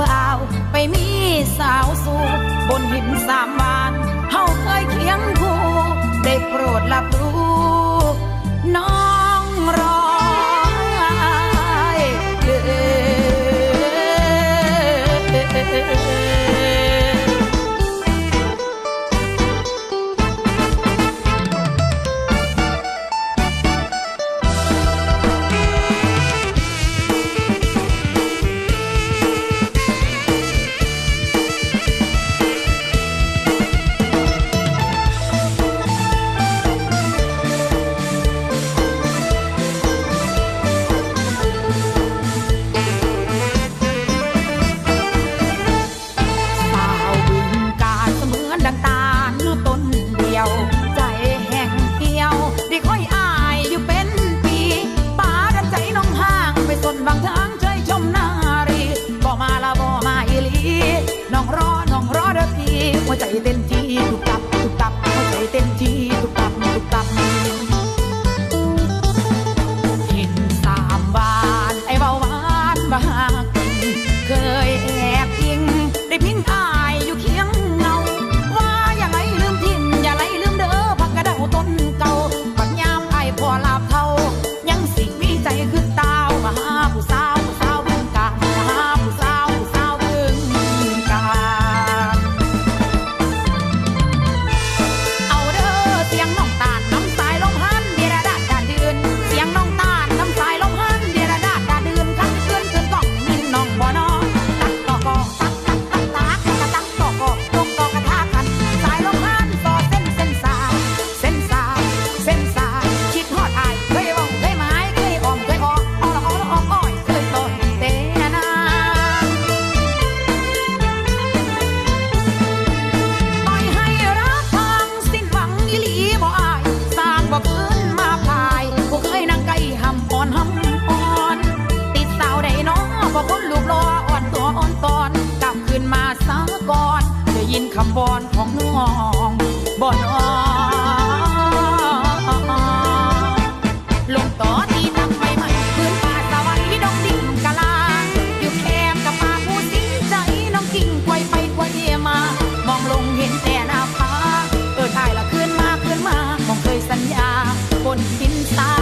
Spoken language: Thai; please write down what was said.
บาว ไปมีสาวสู่บนหินสามบานเฮาเคยเคียงคู่ได้โปรดรับรู้ นหินทรา